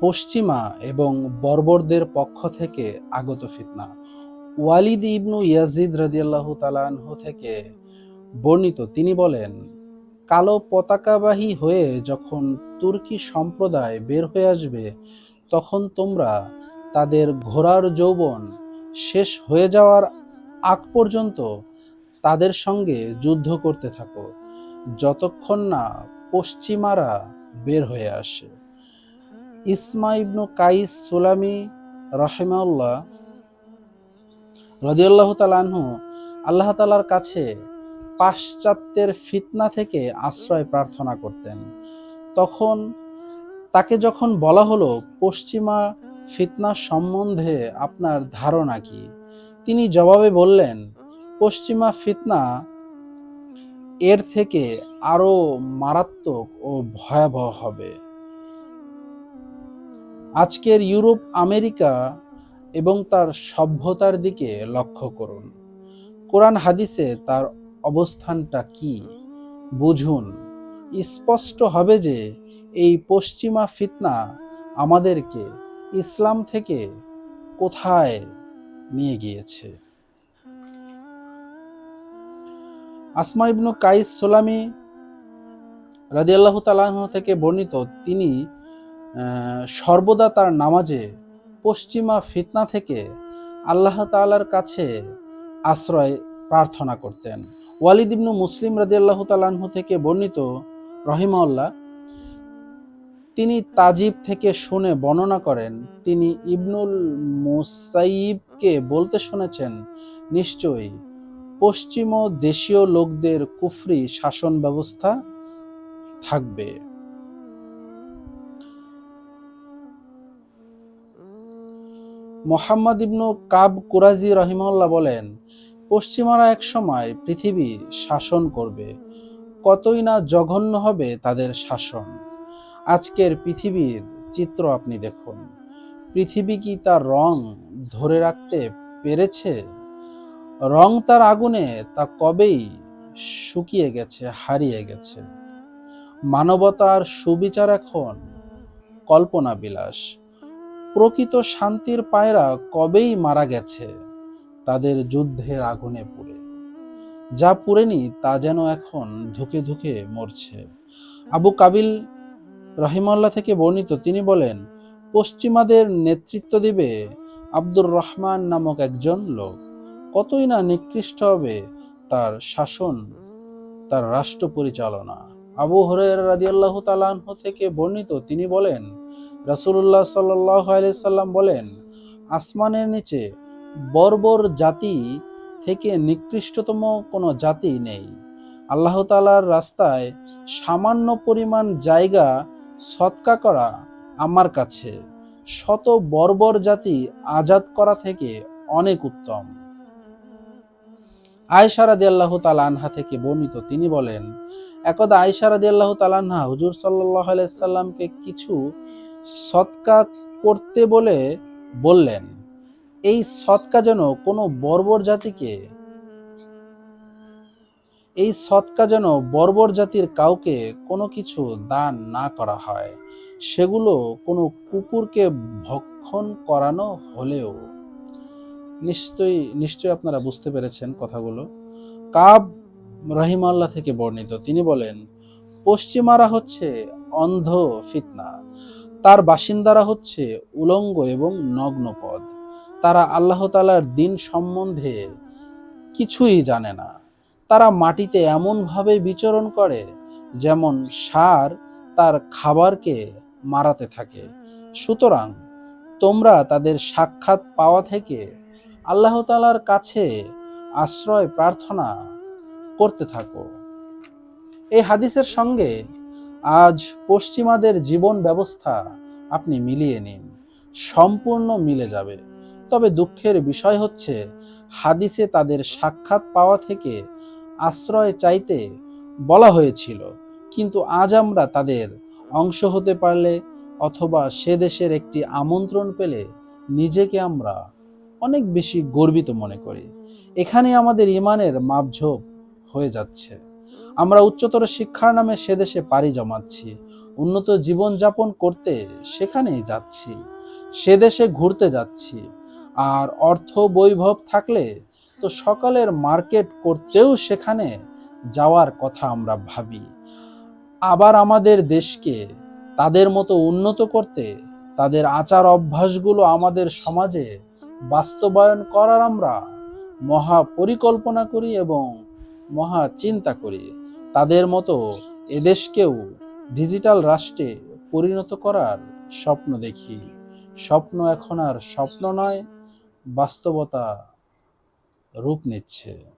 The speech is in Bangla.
পশ্চিমা এবং বর্বরদের পক্ষ থেকে আগত ফিতনা। ওয়ালিদ ইবনু ইয়াজিদ রাদিয়াল্লাহু তালানহ থেকে বর্ণিত, তিনি বলেন, কালো পতাকাবাহী হয়ে যখন তুর্কি সম্প্রদায় বের হয়ে আসবে, তখন তোমরা তাদের ঘোড়ার যৌবন শেষ হয়ে যাওয়ার আগ পর্যন্ত তাদের সঙ্গে যুদ্ধ করতে থাকো, যতক্ষণ না পশ্চিমারা বের হয়ে আসে। ইসমা ইবনু কাইস সুলামি রহেমাউল্লাহ রদিয়াল্লাহ তালানহু আল্লাহ তালার কাছে পাশ্চাত্যের ফিতনা থেকে আশ্রয় প্রার্থনা করতেন। তখন তাকে যখন বলা হলো, পশ্চিমা ফিতনা সম্বন্ধে আপনার ধারণা কি? তিনি জবাবে বললেন, পশ্চিমা ফিতনা এর থেকে আরও মারাত্মক ও ভয়াবহ হবে। আজকের ইউরোপ, আমেরিকা এবং তার সভ্যতার দিকে লক্ষ্য করুন। কোরআন হাদিসে তার অবস্থানটা কি? বুঝুন। স্পষ্ট হবে যে এই পশ্চিমা ফিতনা আমাদেরকে ইসলাম থেকে কোথায় নিয়ে গিয়েছে? আসমা ইবনু কাইস সোলামি রাদিয়াল্লাহু তালাহ থেকে বর্ণিত তিনি সর্বদা তার নামাজে পশ্চিমা ফিতনা থেকে আল্লাহ তাআলার কাছে আশ্রয় প্রার্থনা করতেন। ওয়ালিদ ইবনু মুসলিম রাদিয়াল্লাহু তালাহু থেকে বর্ণিত রহিমাউল্লাহ তিনি তাজিব থেকে শুনে বর্ণনা করেন, তিনি ইবনুল মুসাইবকে বলতে শুনেছেন, নিশ্চয়ই পশ্চিম দেশীয় লোকদের কুফরি শাসন ব্যবস্থা থাকবে। মোহাম্মদ ইবনু কাব কুরাজি রহিমাল্লাহ বলেন, পশ্চিমারা এক সময় পৃথিবী শাসন করবে। কতই না জঘন্য হবে তাদের শাসন। আজকের পৃথিবীর চিত্র আপনি দেখুন। পৃথিবী কি তার রং ধরে রাখতে পেরেছে? রং তার আগুনে তা কবেই শুকিয়ে গেছে, হারিয়ে গেছে। মানবতার সুবিচার এখন কল্পনা বিলাস প্রকৃত শান্তির পায়রা কবেই মারা গেছে? তাদের যুদ্ধের আগুনে পুড়ে। যা পুড়েনি তা যেন এখন ধুকে ধুকে মরছে। আবু কাবিল রহিমাল্লাহ থেকে বর্ণিত, তিনি বলেন, পশ্চিমাদের নেতৃত্ব দিবে আব্দুর রহমান নামক একজন লোক। কতই না নিকৃষ্ট হবে তার শাসন, তার রাষ্ট্র পরিচালনা। আবু হরের রাদিয়াল্লাহু তালাহ থেকে বর্ণিত, তিনি বলেন রাসূলুল্লাহ সাল্লাহ সাল্লাম বলেন, আসমানের নিচে বর্বর জাতি থেকে নিকৃষ্টতম কোনো জাতি নেই। আল্লাহ তালার রাস্তায় সামান্য পরিমাণ জায়গা সৎকা করা আমার কাছে। শত বর্বর জাতি আজাদ করা থেকে অনেক উত্তম। আয়সা রাদি আল্লাহ আনহা থেকে বর্ণিত তিনি বলেন, একদা আয়সা রাদি আল্লাহ তালানহা হুজুর সাল্লাহ সাল্লামকে কিছু সৎকা করতে বলে বললেন, এই সৎকা যেন কোনো বর্বর জাতিকে, এই সৎকা যেন বর্বর জাতির কাউকে কোনো কিছু দান না করা হয়, সেগুলো কোনো কুকুরকে ভক্ষণ করানো হলেও। নিশ্চয়ই নিশ্চয়ই আপনারা বুঝতে পেরেছেন কথাগুলো। কাব রহিমাল্লাহ থেকে বর্ণিত, তিনি বলেন, পশ্চিমারা হচ্ছে অন্ধ ফিতনা। তার বাসিন্দারা হচ্ছে উলঙ্গ এবং নগ্নপদ। তারা আল্লাহ তালার দিন সম্বন্ধে কিছুই জানে না। তারা মাটিতে এমনভাবে বিচরণ করে যেমন সার তার খাবারকে মারাতে থাকে। সুতরাং তোমরা তাদের সাক্ষাৎ পাওয়া থেকে আল্লাহ তালার কাছে আশ্রয় প্রার্থনা করতে থাকো। এই হাদিসের সঙ্গে আজ পশ্চিমাদের জীবন ব্যবস্থা আপনি মিলিয়ে নিন। সম্পূর্ণ মিলে যাবে। তবে দুঃখের বিষয় হচ্ছে, হাদিসে তাদের সাক্ষাৎ পাওয়া থেকে আশ্রয় চাইতে বলা হয়েছিল, কিন্তু আজ আমরা তাদের অংশ হতে পারলে অথবা সে দেশের একটি আমন্ত্রণ পেলে নিজেকে আমরা অনেক বেশি গর্বিত মনে করি। এখানে আমাদের ইমানের মাপঝোপ হয়ে যাচ্ছে। আমরা উচ্চতর শিক্ষার নামে সে দেশে পাড়ি জমাচ্ছি, উন্নত জীবনযাপন করতে সেখানেই যাচ্ছি, সে দেশে ঘুরতে যাচ্ছি। আর অর্থ বৈভব থাকলে তো সকালের মার্কেট করতেও সেখানে যাওয়ার কথা আমরা ভাবি। আবার আমাদের দেশকে তাদের মতো উন্নত করতে, তাদের আচার অভ্যাসগুলো আমাদের সমাজে বাস্তবায়ন করার আমরা মহা পরিকল্পনা করি এবং মহা চিন্তা করি। তাদের মতো এদেশকেও ডিজিটাল রাষ্ট্রে পরিণত করার স্বপ্ন দেখি। স্বপ্ন এখন আর স্বপ্ন নয়, বাস্তবতা রূপ নিচ্ছে।